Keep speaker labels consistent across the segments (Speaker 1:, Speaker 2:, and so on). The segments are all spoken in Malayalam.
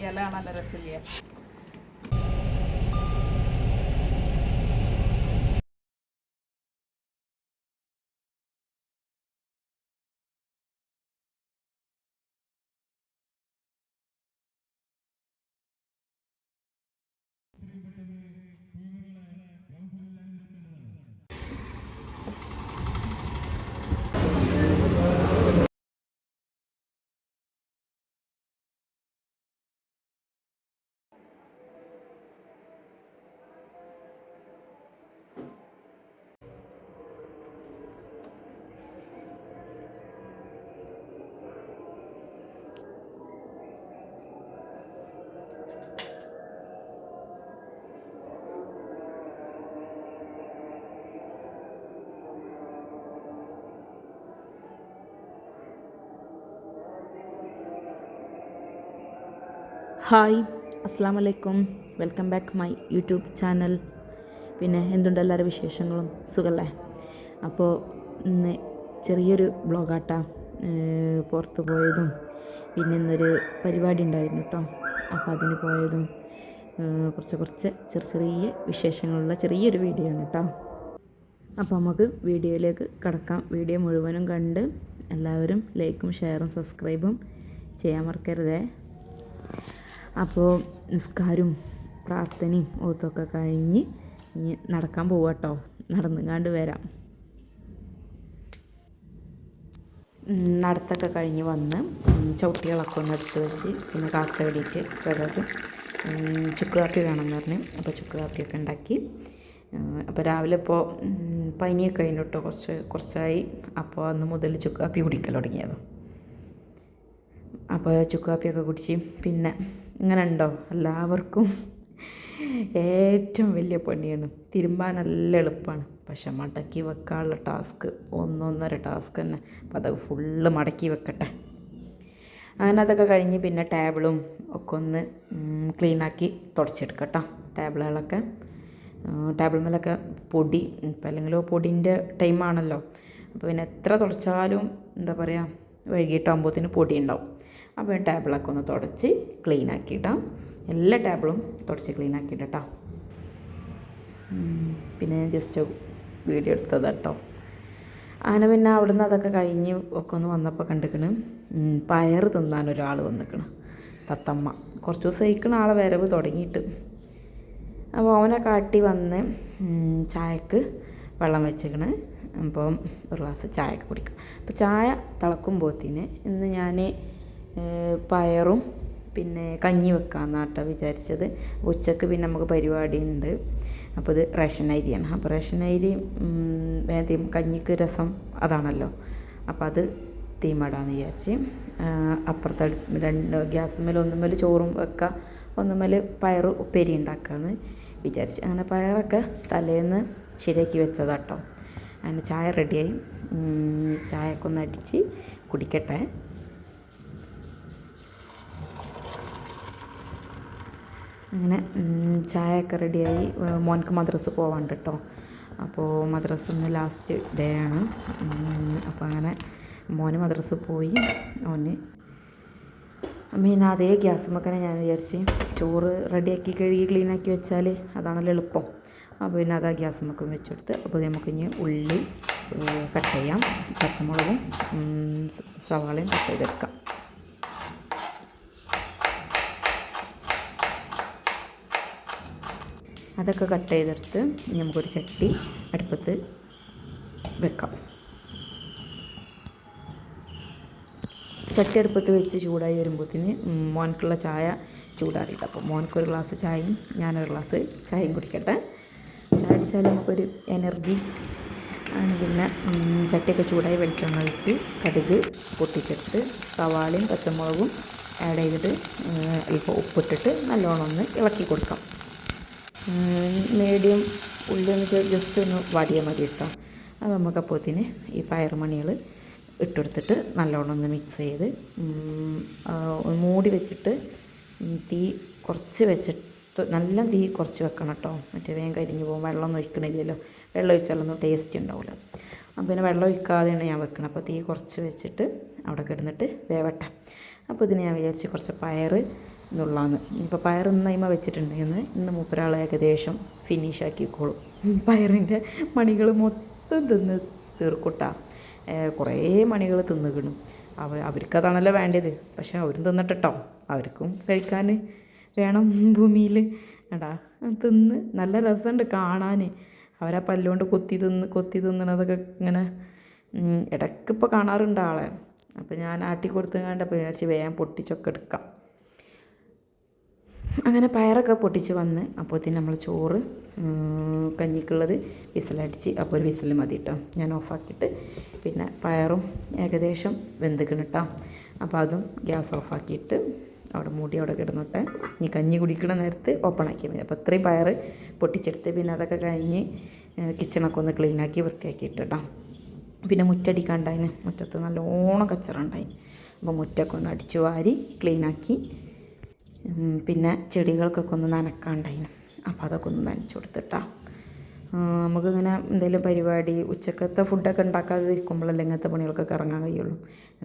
Speaker 1: ഇല നല്ല രസമില്ലേ?
Speaker 2: ഹായ് അസ്സാം വലൈക്കും welcome back my YouTube channel. പിന്നെ എന്തുണ്ട് എല്ലാവരുടെ വിശേഷങ്ങളും? സുഖല്ലേ? അപ്പോൾ ഇന്ന് ചെറിയൊരു ബ്ലോഗാട്ട പുറത്ത് പോയതും പിന്നെ ഇന്നൊരു പരിപാടി ഉണ്ടായിരുന്നു കേട്ടോ അപ്പോൾ അതിന് പോയതും കുറച്ച് കുറച്ച് ചെറിയ ചെറിയ വിശേഷങ്ങളുള്ള ചെറിയൊരു വീഡിയോ ആണ് കേട്ടോ അപ്പോൾ നമുക്ക് വീഡിയോയിലേക്ക് കടക്കാം. വീഡിയോ മുഴുവനും കണ്ട് എല്ലാവരും ലൈക്കും ഷെയറും സബ്സ്ക്രൈബും ചെയ്യാൻ മറക്കരുതേ. അപ്പോൾ നിസ്കാരവും പ്രാർത്ഥനയും ഓത്തൊക്കെ കഴിഞ്ഞ് ഇനി നടക്കാൻ പോവുക കേട്ടോ നടന്നുകാണ്ട് വരാം. നടത്തൊക്കെ കഴിഞ്ഞ് വന്ന് ചവിട്ടികളൊക്കെ ഒന്ന് എടുത്ത് വെച്ച് പിന്നെ കാക്ക വേണ്ടിയിട്ട് അതായത് ചുക്ക് കാപ്പി വേണമെന്ന് പറഞ്ഞ് അപ്പോൾ ചുക്ക് കാപ്പിയൊക്കെ ഉണ്ടാക്കി അപ്പോൾ രാവിലെ ഇപ്പോൾ പനിയൊക്കെ കഴിഞ്ഞു കുറച്ച് കുറച്ചായി. അപ്പോൾ അന്ന് മുതൽ ചുക്ക് കാപ്പി കുടിക്കൽ തുടങ്ങിയത്. അപ്പോൾ ചുക്ക് കാപ്പിയൊക്കെ കുടിച്ച് പിന്നെ ഇങ്ങനെ ഉണ്ടോ എല്ലാവർക്കും ഏറ്റവും വലിയ പണിയാണ്. തിരുമ്പാൻ നല്ല എളുപ്പമാണ് പക്ഷെ മടക്കി വെക്കാനുള്ള ടാസ്ക് ഒന്നൊന്നര ടാസ്ക് തന്നെ. അപ്പോൾ അതൊക്കെ ഫുള്ള് മടക്കി വെക്കട്ടെ. അങ്ങനെ അതൊക്കെ കഴിഞ്ഞ് പിന്നെ ടേബിളും ഒക്കെ ഒന്ന് ക്ലീനാക്കി തുടച്ചെടുക്കട്ടോ ടേബിളുകളൊക്കെ. ടേബിൾ മേലൊക്കെ പൊടി ഇപ്പം അല്ലെങ്കിൽ പൊടിന്റെ ടൈമാണല്ലോ. അപ്പോൾ പിന്നെ എത്ര തുടച്ചാലും എന്താ പറയുക വൈകിട്ടാകുമ്പോഴത്തേന് പൊടി ഉണ്ടാവും അപ്പോൾ ടേബിളൊക്കെ ഒന്ന് തുടച്ച് ക്ലീൻ ആക്കിയിട്ടാം എല്ലാ ടേബിളും തുടച്ച് ക്ലീൻ ആക്കിയിട്ടാ പിന്നെ ഞാൻ ജസ്റ്റ് വീഡിയോ എടുത്തത് കേട്ടോ അങ്ങനെ പിന്നെ അവിടുന്ന് അതൊക്കെ കഴിഞ്ഞ് ഒക്കെ ഒന്ന് വന്നപ്പോൾ കണ്ടിക്കണ് പയർ തിന്നാൻ ഒരാൾ വന്നിക്കണ് തത്തമ്മ. കുറച്ച് ദിവസം കഴിക്കണ ആളെ വരവ് തുടങ്ങിയിട്ട്. അപ്പോൾ അവനെ കാട്ടി വന്ന് ചായക്ക് വെള്ളം വെച്ചേക്കണ്. അപ്പം ഒരു ഗ്ലാസ് ചായ കുടിക്കും. അപ്പോൾ ചായ തിളക്കുമ്പോഴത്തേന് ഇന്ന് ഞാൻ പയറും പിന്നെ കഞ്ഞി വെക്കാമെന്നാട്ടോ വിചാരിച്ചത്. ഉച്ചയ്ക്ക് പിന്നെ നമുക്ക് പരിപാടി ഉണ്ട് അപ്പോൾ ഇത് റേഷൻ അരിയാണ്. അപ്പോൾ റേഷൻ അരി ഉം, വേദ്യം കഞ്ഞിക്ക് രസം അതാണല്ലോ. അപ്പോൾ അത് തീമടാന്ന് വിചാരിച്ച് അപ്പുറത്തെ ഗ്യാസ് മേലെ ഒന്നും മേലെ ചോറും വെക്കുക ഒന്നും മേലെ പയർ ഉപ്പേരി ഉണ്ടാക്കാമെന്ന് വിചാരിച്ച്. അങ്ങനെ പയറൊക്കെ തലേന്ന് ശരിയാക്കി വെച്ചതാട്ടോ അങ്ങനെ ചായ റെഡിയായി. ഒന്ന് അടിച്ച് കുടിക്കട്ടെ. അങ്ങനെ ചായയൊക്കെ റെഡിയായി. മോൻക്ക് മദ്രസ് പോവാണ്ട് കേട്ടോ അപ്പോൾ മദ്രസ് ഇന്ന് ലാസ്റ്റ് ഡേ ആണ്. അപ്പോൾ അങ്ങനെ മോന് മദ്രസ് പോയി. ഓന് മീൻ അതേ ഗ്യാസ് മക്കനെ ഞാൻ വിചാരിച്ച് ചോറ് റെഡിയാക്കി കഴുകി ക്ലീനാക്കി വെച്ചാൽ അതാണല്ലോ എളുപ്പം. അപ്പോൾ പിന്നെ അത് ഗ്യാസ് മക്കം വെച്ചെടുത്ത്. അപ്പോൾ നമുക്ക് ഇനി ഉള്ളി കട്ട് ചെയ്യാം. പച്ചമുളകും സവാളയും കട്ട് ചെയ്തെടുക്കാം. അതൊക്കെ കട്ട് ചെയ്തെടുത്ത് നമുക്കൊരു ചട്ടി അടുപ്പത്ത് വെക്കാം. ചട്ടി അടുപ്പത്ത് വെച്ച് ചൂടായി വരുമ്പോഴത്തേന് മോനക്കുള്ള ചായ ചൂടാറിയിട്ട് അപ്പോൾ മോനക്കൊരു ഗ്ലാസ് ചായയും ഞാനൊരു ഗ്ലാസ് ചായയും കുടിക്കട്ടെ. ചായ അടിച്ചാൽ നമുക്കൊരു എനർജി ആണ്. പിന്നെ ചട്ടിയൊക്കെ ചൂടായി വെളിച്ചെണ്ണ ഒഴിച്ച് കടുക് പൊട്ടിച്ചെടുത്ത് സവാളയും പച്ചമുളകും ആഡ് ചെയ്തിട്ട് ഇപ്പോൾ ഉപ്പിട്ടിട്ട് നല്ലോണം ഒന്ന് ഇളക്കി കൊടുക്കാം. മീഡിയം ഉള്ളി ഒന്ന് ജസ്റ്റ് ഒന്ന് വാടിയാൽ മതി കേട്ടോ അത് നമുക്ക് അപ്പോഴത്തേന് ഈ പയറുമണികൾ ഇട്ടെടുത്തിട്ട് നല്ലോണം ഒന്ന് മിക്സ് ചെയ്ത് മൂടി വെച്ചിട്ട് തീ കുറച്ച് വെച്ചിട്ട് നല്ല തീ കുറച്ച് വെക്കണം കേട്ടോ മറ്റേ വേഗം കരിഞ്ഞു പോകും വെള്ളമൊന്നും ഒഴിക്കണില്ലല്ലോ. വെള്ളം ഒഴിച്ചാലൊന്നും ടേസ്റ്റ് ഉണ്ടാവില്ല അപ്പോൾ പിന്നെ വെള്ളം ഒഴിക്കാതെയാണ് ഞാൻ വെക്കണം അപ്പോൾ തീ കുറച്ച് വെച്ചിട്ട് അവിടെ കിടന്നിട്ട് വേവട്ടെ. അപ്പോൾ ഇതിന് ഞാൻ വിചാരിച്ച് കുറച്ച് പയർ എന്നുള്ളതാണ് ഇപ്പോൾ പയർ ഇന്ന് അതിമ വെച്ചിട്ടുണ്ടെങ്കിൽ ഇന്ന് മൂപ്പരാൾ ഏകദേശം ഫിനിഷ് ആക്കിക്കോളും. പയറിന്റെ മണികൾ മൊത്തം തിന്ന് തീർക്കുട്ട. കുറേ മണികൾ തിന്നുകണു അവ അവർക്കതാണല്ലോ വേണ്ടത്. പക്ഷെ അവരും തിന്നിട്ടോ അവർക്കും കഴിക്കാൻ വേണം ഭൂമിയിൽ എടാ തിന്ന് നല്ല രസമുണ്ട് കാണാൻ അവരാ പല്ലുകൊണ്ട് കൊത്തി തിന്ന് കൊത്തി തിന്നണതൊക്കെ ഇങ്ങനെ ഇടയ്ക്കിപ്പോൾ കാണാറുണ്ട് ആളെ. അപ്പോൾ ഞാൻ ആട്ടി കൊടുത്തു കണ്ടപ്പോൾ വിചാരിച്ച് വേഗം പൊട്ടിച്ചൊക്കെ എടുക്കാം. അങ്ങനെ പയറൊക്കെ പൊട്ടിച്ച് വന്ന് അപ്പോഴത്തേന് നമ്മൾ ചോറ് കഞ്ഞിക്കുള്ളത് വിസലടിച്ച് അപ്പോൾ ഒരു വിസിൽ മതി കേട്ടോ ഞാൻ ഓഫാക്കിയിട്ട് പിന്നെ പയറും ഏകദേശം വെന്തിക്കണം കേട്ടോ അപ്പോൾ അതും ഗ്യാസ് ഓഫാക്കിയിട്ട് അവിടെ മൂടി അവിടെ കിടന്നിട്ട്. ഇനി കഞ്ഞി കുടിക്കണ നേരത്ത് ഓപ്പൺ ആക്കിയാൽ മതി. അപ്പോൾ ഇത്രയും പയർ പൊട്ടിച്ചെടുത്ത് പിന്നെ അതൊക്കെ കഴിഞ്ഞ് കിച്ചണൊക്കെ ഒന്ന് ക്ലീനാക്കി വൃത്തിയാക്കിയിട്ട് കേട്ടോ പിന്നെ മുറ്റടിക്കാണ്ടായിന്. മുറ്റത്ത് നല്ലോണം കച്ചറ ഉണ്ടായി അപ്പോൾ മുറ്റൊക്കെ ഒന്ന് അടിച്ചു വാരി ക്ലീനാക്കി പിന്നെ ചെടികൾക്കൊക്കെ ഒന്ന് നനക്കാണ്ടായിരുന്നു അപ്പോൾ അതൊക്കെ ഒന്ന് നനച്ചു കൊടുത്തിട്ടാ. നമുക്കിങ്ങനെ എന്തെങ്കിലും പരിപാടി ഉച്ചക്കത്തെ ഫുഡൊക്കെ ഉണ്ടാക്കാതെ ഇരിക്കുമ്പോഴല്ലേ ഇങ്ങനത്തെ പണികൾക്കൊക്കെ ഇറങ്ങാൻ കഴിയുള്ളൂ.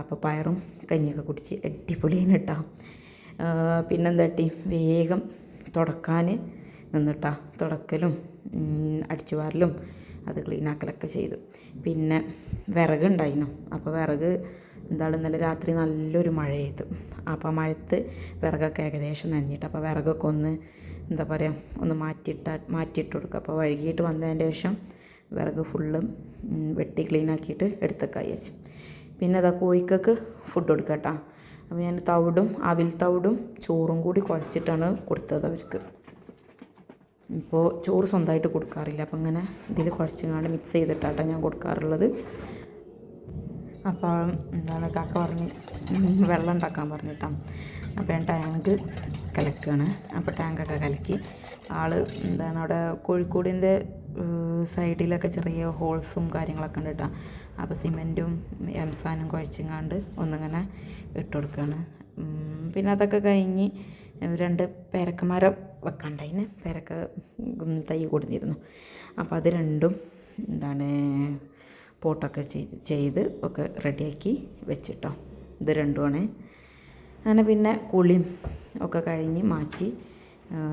Speaker 2: അപ്പോൾ പയറും കഞ്ഞിയൊക്കെ കുടിച്ച് അടിപൊളിയാണ് കേട്ടോ. പിന്നെന്താട്ടി വേഗം തുടക്കാൻ നിന്നിട്ടാ. തുടക്കലും അടിച്ചു വാരലും അത് ക്ലീനാക്കലൊക്കെ ചെയ്തു. പിന്നെ വിറകുണ്ടായിരുന്നു അപ്പോൾ വിറക് എന്താണ് ഇന്നലെ രാത്രി നല്ലൊരു മഴ അപ്പോൾ ആ മഴത്ത് വിറകൊക്കെ ഏകദേശം നനഞ്ഞിട്ട് അപ്പോൾ വിറകൊക്കെ ഒന്ന് എന്താ പറയുക ഒന്ന് മാറ്റിയിട്ട മാറ്റിയിട്ട് കൊടുക്കുക അപ്പോൾ വൈകിട്ട് വന്നതിന്റെ ശേഷം വിറക് ഫുള്ളും വെട്ടി വെട്ടി ക്ലീനാക്കിയിട്ട് എടുത്തേക്കാൻ വിചാരിച്ചു. പിന്നെ അതാ കോഴിക്കൊക്കെ ഫുഡ് കൊടുക്കുക കേട്ടോ അപ്പോൾ ഞാൻ തവിടും അവിൽ തവിടും ചോറും കൂടി കുഴച്ചിട്ടാണ് കൊടുത്തത് അവർക്ക്. ഇപ്പോൾ ചോറ് സ്വന്തമായിട്ട് കൊടുക്കാറില്ല. അപ്പം ഇങ്ങനെ ഇതിൽ കുഴച്ചങ്ങാണ്ട് മിക്സ് ചെയ്തിട്ടാട്ടോ ഞാൻ കൊടുക്കാറുള്ളത്. അപ്പോൾ എന്താണ് കാക്ക പറഞ്ഞ് വെള്ളം ഉണ്ടാക്കാൻ പറഞ്ഞിട്ടാണ് അപ്പോൾ ഞാൻ ടാങ്ക് കലക്കുകയാണ്. അപ്പോൾ ടാങ്കൊക്കെ കലക്കി. ആൾ എന്താണ് അവിടെ കോഴിക്കോടിന്റെ സൈഡിലൊക്കെ ചെറിയ ഹോൾസും കാര്യങ്ങളൊക്കെ ഉണ്ട് കേട്ടോ. അപ്പോൾ സിമെന്റും എംസാനും കുഴച്ചിങ്ങാണ്ട് ഒന്നിങ്ങനെ ഇട്ട് കൊടുക്കുകയാണ്. പിന്നെ അതൊക്കെ കഴിഞ്ഞ് രണ്ട് പേരക്കമരം വെക്കാണ്ടായിന്. പേരക്ക തൈ കൊടുത്തിരുന്നു. അപ്പോൾ അത് രണ്ടും എന്താണ് പോട്ടൊക്കെ ചെയ്ത് ചെയ്ത് ഒക്കെ റെഡിയാക്കി വെച്ചിട്ടോ. ഇത് രണ്ടുമാണ് അങ്ങനെ പിന്നെ കുളിയും ഒക്കെ കഴിഞ്ഞ് മാറ്റി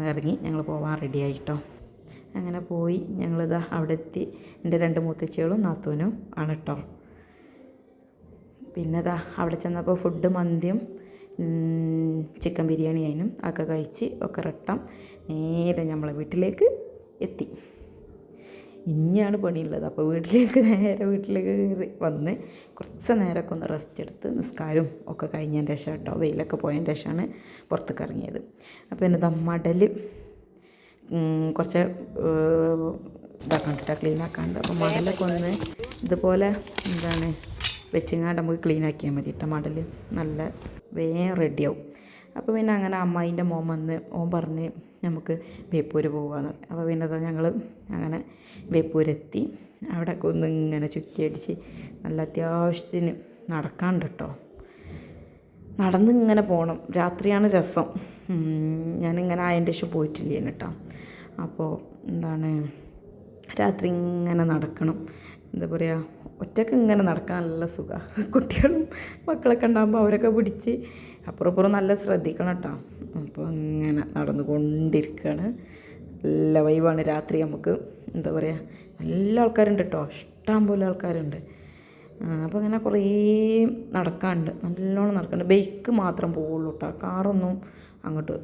Speaker 2: ഇറങ്ങി ഞങ്ങൾ പോവാൻ റെഡിയായിട്ടോ. അങ്ങനെ പോയി ഞങ്ങളിതാ അവിടെ എത്തി എന്റെ രണ്ട് മൂത്തച്ചികളും നാത്തൂനും ആണ് കേട്ടോ പിന്നെ ഇതാ അവിടെ ചെന്നപ്പോൾ ഫുഡ് മന്തിയും ചിക്കൻ ബിരിയാണി അതിനും ഒക്കെ കഴിച്ച് ഒക്കെ റട്ടം നേരെ നമ്മളെ വീട്ടിലേക്ക് എത്തി. ഇനിയാണ് പണിയുള്ളത്. അപ്പോൾ വീട്ടിലേക്ക് നേരെ വീട്ടിലേക്ക് കയറി വന്ന് കുറച്ച് നേരമൊക്കെ ഒന്ന് റെസ്റ്റ് എടുത്ത് നിസ്കാരവും ഒക്കെ കഴിഞ്ഞതിന്റെ ശേഷം കേട്ടോ വെയിലൊക്കെ പോയതിന്റെ ശേഷമാണ് പുറത്തേക്ക് ഇറങ്ങിയത്. അപ്പോൾ എന്നതാ മടൽ കുറച്ച് ഇതാക്കണ്ടിട്ടാ ക്ലീൻ ആക്കാണ്ട്. അപ്പോൾ മടലൊക്കെ ഒന്ന് ഇതുപോലെ എന്താണ് വെച്ചിങ്ങാണ്ട് നമുക്ക് ക്ലീൻ ആക്കിയാൽ മതി കേട്ടോ മടൽ നല്ല വേഗം റെഡിയാവും അപ്പോൾ പിന്നെ അങ്ങനെ അമ്മായിന്റെ മോൻ വന്ന് ഓൻ പറഞ്ഞ് നമുക്ക് ബേപ്പൂര് പോകാമെന്ന് അപ്പോൾ പിന്നെ അതാ ഞങ്ങൾ അങ്ങനെ ബേപ്പൂരെത്തി അവിടെ ഒന്ന് ഇങ്ങനെ ചുറ്റിയടിച്ച് നല്ല അത്യാവശ്യത്തിന് നടക്കാണ്ട് കേട്ടോ നടന്ന് ഇങ്ങനെ പോകണം രാത്രിയാണ് രസം. ഞാനിങ്ങനെ അതിന്റെ ശേഷം പോയിട്ടില്ല കേട്ടോ. അപ്പോൾ എന്താണ് രാത്രി ഇങ്ങനെ നടക്കണം. എന്താ പറയുക ഒറ്റയ്ക്ക് ഇങ്ങനെ നടക്കാൻ നല്ല സുഖമാണ് കുട്ടികളും മക്കളൊക്കെ ഉണ്ടാകുമ്പോൾ അവരൊക്കെ പിടിച്ച് അപ്പുറം നല്ല ശ്രദ്ധിക്കണം കേട്ടോ. അപ്പോൾ ഇങ്ങനെ നടന്നുകൊണ്ടിരിക്കുകയാണ് നല്ല വൈവാണ് രാത്രി നമുക്ക്. എന്താ പറയുക നല്ല ആൾക്കാരുണ്ട് കേട്ടോ. ഇഷ്ടം പോലെ ആൾക്കാരുണ്ട്. അപ്പോൾ ഇങ്ങനെ കുറേ നടക്കാണ്ട് നല്ലോണം നടക്കാണ്ട്. ബൈക്ക് മാത്രം പോവുള്ളൂ കേട്ടോ. കാറൊന്നും അങ്ങോട്ട്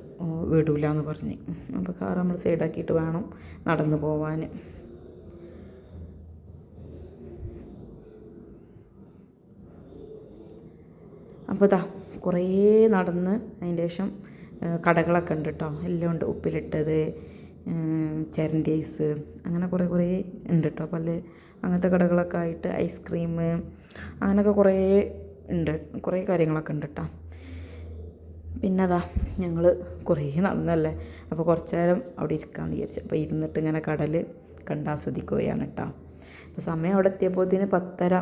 Speaker 2: വിടൂല എന്ന് പറഞ്ഞ്. അപ്പോൾ കാർ നമ്മൾ സൈഡാക്കിയിട്ട് വേണം നടന്നു പോവാൻ അപ്പോൾ ഇതാ കുറേ നടന്ന് അതിന്റെ ശേഷം കടകളൊക്കെ ഉണ്ട് കേട്ടോ എല്ലാം ഉണ്ട്. ഉപ്പിലിട്ടത് ചരന്റെ ഐസ് അങ്ങനെ കുറേ കുറേ ഉണ്ട് കേട്ടോ പല അങ്ങനത്തെ കടകളൊക്കെ ആയിട്ട് ഐസ്ക്രീം അങ്ങനെയൊക്കെ കുറേ ഉണ്ട്. കുറേ കാര്യങ്ങളൊക്കെ ഉണ്ട് കേട്ടോ പിന്നെ അതാ ഞങ്ങൾ കുറേ നടന്നല്ലേ? അപ്പോൾ കുറച്ച് നേരം അവിടെ ഇരിക്കാമെന്ന് വിചാരിച്ചു. അപ്പോൾ ഇരുന്നിട്ട് ഇങ്ങനെ കടൽ കണ്ടാസ്വദിക്കുകയാണ് കേട്ടോ അപ്പോൾ സമയം അവിടെ എത്തിയപ്പോഴത്തേന് പത്തര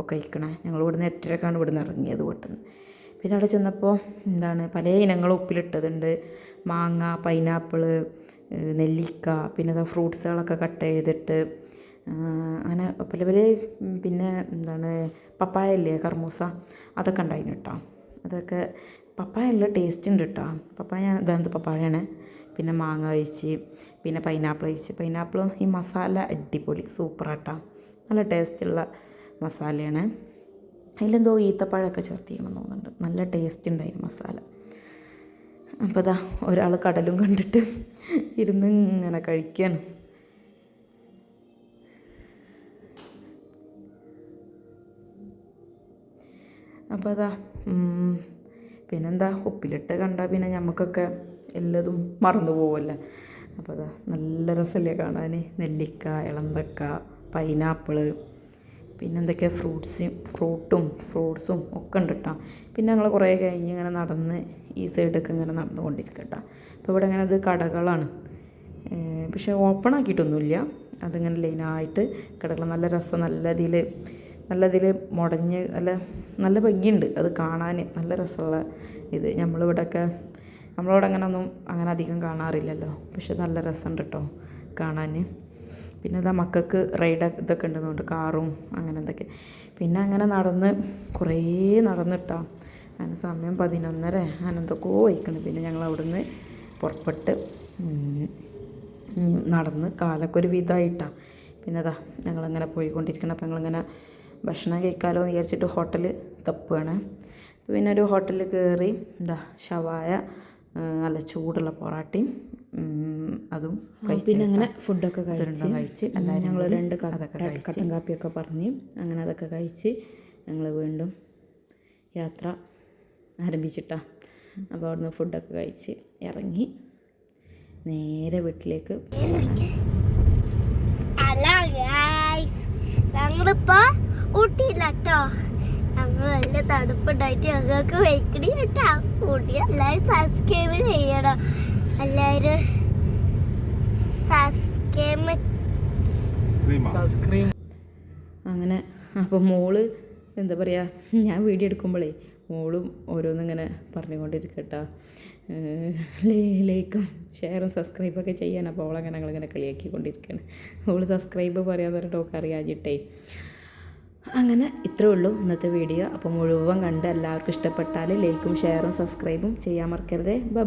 Speaker 2: ഒക്കെ ഇരിക്കണേ ഞങ്ങൾ ഇവിടുന്ന് എട്ടരക്കാണ് ഇവിടുന്ന് ഇറങ്ങിയത് വീട്ടിൽ നിന്ന് പിന്നെ അവിടെ ചെന്നപ്പോൾ എന്താണ് പല ഇനങ്ങൾ ഉപ്പിലിട്ടതുണ്ട്. മാങ്ങ പൈനാപ്പിൾ നെല്ലിക്ക പിന്നെ അതാ ഫ്രൂട്ട്സുകളൊക്കെ കട്ട് ചെയ്തിട്ട് അങ്ങനെ പല പല പിന്നെ എന്താണ് പപ്പായ അല്ലേ കർമൂസ അതൊക്കെ ഉണ്ടായിരുന്നു കേട്ടോ അതൊക്കെ പപ്പായ ഉള്ള ടേസ്റ്റ് ഉണ്ട് കേട്ടോ പപ്പായ ഞാൻ ഇതാണത് പപ്പായയാണ് പിന്നെ മാങ്ങ കഴിച്ച് പിന്നെ പൈനാപ്പിൾ കഴിച്ച് പൈനാപ്പിളും ഈ മസാല അടിപൊളി സൂപ്പറാട്ടോ നല്ല ടേസ്റ്റുള്ള മസാലയാണ്. അതിലെന്തോ ഈത്തപ്പഴമൊക്കെ ചേർത്തിക്കണം തോന്നുന്നുണ്ട്. നല്ല ടേസ്റ്റ് ഉണ്ടായിരുന്നു മസാല. അപ്പോൾ ഇതാ ഒരാൾ കടലും കണ്ടിട്ട് ഇരുന്ന് ഇങ്ങനെ കഴിക്കാണ്. അപ്പോൾ അതാ പിന്നെന്താ ഉപ്പിലിട്ട് കണ്ടാൽ പിന്നെ നമുക്കൊക്കെ എല്ലതും മറന്നു പോവല്ലേ? അപ്പോൾ അതാ നല്ല രസമല്ലേ കാണാൻ നെല്ലിക്ക ഇളന്തക്ക പൈനാപ്പിൾ പിന്നെ എന്തൊക്കെയാ ഫ്രൂട്ട്സും ഫ്രൂട്ടും ഫ്രൂട്ട്സും ഒക്കെ ഉണ്ട് കേട്ടോ പിന്നെ ഞങ്ങൾ കുറേ കഴിഞ്ഞ് ഇങ്ങനെ നടന്ന് ഈ സൈഡൊക്കെ ഇങ്ങനെ നടന്നുകൊണ്ടിരിക്കുക കേട്ടോ അപ്പോൾ ഇവിടെ ഇങ്ങനെ അത് കടകളാണ്. പക്ഷേ ഓപ്പൺ ആക്കിയിട്ടൊന്നുമില്ല. അതിങ്ങനെ ലൈനായിട്ട് കടകൾ നല്ല രസം നല്ല ഇതിൽ നല്ല ഇതിൽ മുടഞ്ഞ് നല്ല നല്ല ഭംഗിയുണ്ട് അത് കാണാൻ നല്ല രസമുള്ള ഇത്. നമ്മളിവിടെയൊക്കെ നമ്മളിവിടെ അങ്ങനെ ഒന്നും അങ്ങനെ അധികം കാണാറില്ലല്ലോ. പക്ഷെ നല്ല രസമുണ്ട് കേട്ടോ കാണാൻ പിന്നെ ഇതാ മക്കൾക്ക് റൈഡ് ഇതൊക്കെ ഉണ്ടെന്നുണ്ട് കാറും അങ്ങനെ എന്തൊക്കെ. പിന്നെ അങ്ങനെ നടന്ന് കുറേ നടന്നിട്ടാ. അങ്ങനെ സമയം പതിനൊന്നര അങ്ങനെ എന്തൊക്കെയോ വയ്ക്കണം പിന്നെ ഞങ്ങൾ അവിടുന്ന് പുറപ്പെട്ട് നടന്ന് കാലൊക്കെ ഒരു വിധമായിട്ടാണ് പിന്നെ അതാ ഞങ്ങളിങ്ങനെ പോയിക്കൊണ്ടിരിക്കണം. അപ്പം ഞങ്ങളിങ്ങനെ ഭക്ഷണം കഴിക്കാമല്ലോ എന്ന് വിചാരിച്ചിട്ട് ഹോട്ടൽ തപ്പുകയാണ് പിന്നെ ഒരു ഹോട്ടലിൽ കയറി എന്താ ഷവായ നല്ല ചൂടുള്ള പൊറാട്ടയും അതും
Speaker 1: പിന്നെ അങ്ങനെ ഫുഡൊക്കെ കഴിച്ച്
Speaker 2: കഴിച്ച്
Speaker 1: എല്ലാവരും ഞങ്ങൾ രണ്ട് കട്ടൻ കാപ്പിയൊക്കെ പറഞ്ഞ് അങ്ങനെ അതൊക്കെ കഴിച്ച് ഞങ്ങൾ വീണ്ടും യാത്ര ആരംഭിച്ചിട്ടാ. അപ്പോൾ അവിടുന്ന് ഫുഡൊക്കെ കഴിച്ച് ഇറങ്ങി നേരെ വീട്ടിലേക്ക്
Speaker 3: ഞങ്ങളിപ്പോ ഊട്ടിയില്ല കേട്ടോ ഞങ്ങൾ നല്ല തണുപ്പുണ്ടായിട്ട് ഞങ്ങൾക്ക് വെക്കണി കേട്ടോ. ഊട്ടി എല്ലാവരും സബ്സ്ക്രൈബ് ചെയ്യണം. എല്ലാവരും സബ്സ്ക്രൈബ്
Speaker 2: അങ്ങനെ അപ്പോൾ മോൾ എന്താ പറയുക ഞാൻ വീഡിയോ എടുക്കുമ്പോഴേ മോളും ഓരോന്നിങ്ങനെ പറഞ്ഞുകൊണ്ടിരിക്കട്ടോ. ലൈക്കും ഷെയറും സബ്സ്ക്രൈബൊക്കെ ചെയ്യാൻ. അപ്പോൾ അവളങ്ങനെ ഞങ്ങളിങ്ങനെ കളിയാക്കിക്കൊണ്ടിരിക്കുകയാണ് അവൾ സബ്സ്ക്രൈബ് പറയാൻ പറഞ്ഞിട്ട് ഒക്കെ അറിയാഞ്ഞിട്ടേ. അങ്ങനെ ഇത്രേ ഉള്ളൂ ഇന്നത്തെ വീഡിയോ. അപ്പോൾ മുഴുവൻ കണ്ട് എല്ലാവർക്കും ഇഷ്ടപ്പെട്ടാൽ ലൈക്കും ഷെയറും സബ്സ്ക്രൈബും ചെയ്യാൻ മറക്കരുതേ. ബൈ